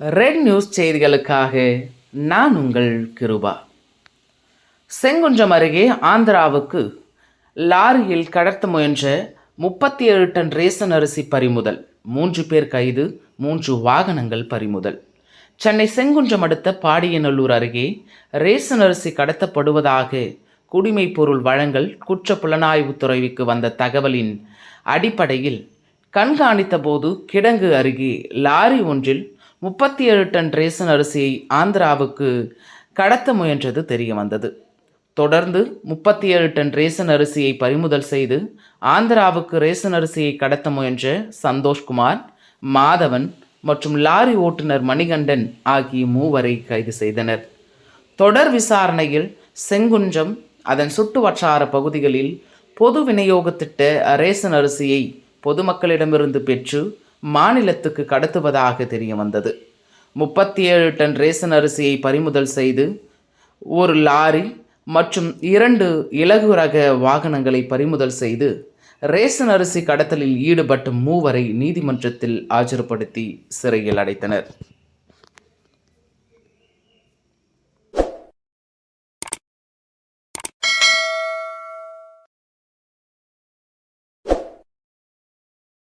Red news செய்திகளுக்காக நான் உங்கள் கிருபா. செங்குன்றம் அருகே ஆந்திராவுக்கு லாரியில் கடத்த முயன்ற முப்பத்தி ஏழு டன் ரேசன் அரிசி பறிமுதல் மூன்று பேர் கைது மூன்று வாகனங்கள் பறிமுதல். சென்னை செங்குன்றம் அடுத்த பாடியநல்லூர் அருகே ரேசன் அரிசி கடத்தப்படுவதாக குடிமை பொருள் வழங்கல் குற்ற புலனாய்வுத் துறைவுக்கு வந்த தகவலின் அடிப்படையில் கண்காணித்த போது கிடங்கு அருகே லாரி ஒன்றில் முப்பத்தி ஏழு டன் ரேசன் அரிசியை ஆந்திராவுக்கு கடத்த முயன்றது தெரிய வந்தது தொடர்ந்து முப்பத்தி ஏழு டன் ரேசன் அரிசியை பறிமுதல் செய்து ஆந்திராவுக்கு ரேசன் அரிசியை கடத்த முயன்ற சந்தோஷ்குமார் மாதவன் மற்றும் லாரி ஓட்டுநர் மணிகண்டன் ஆகிய மூவரை கைது செய்தனர். தொடர் விசாரணையில் செங்குன்றம் அதன் சுற்று வட்டார பகுதிகளில் பொது விநியோக திட்ட ரேசன் அரிசியை பொதுமக்களிடமிருந்து பெற்று மாநிலத்துக்கு கடத்துவதாக தெரிய வந்தது. முப்பத்தி ஏழு டன் ரேசன் அரிசியை பறிமுதல் செய்து ஒரு லாரி மற்றும் இரண்டு இலகு ரக வாகனங்களை பறிமுதல் செய்து ரேசன் அரிசி கடத்தலில் ஈடுபட்ட மூவரை நீதிமன்றத்தில் ஆஜர்படுத்தி சிறையில் அடைத்தனர்.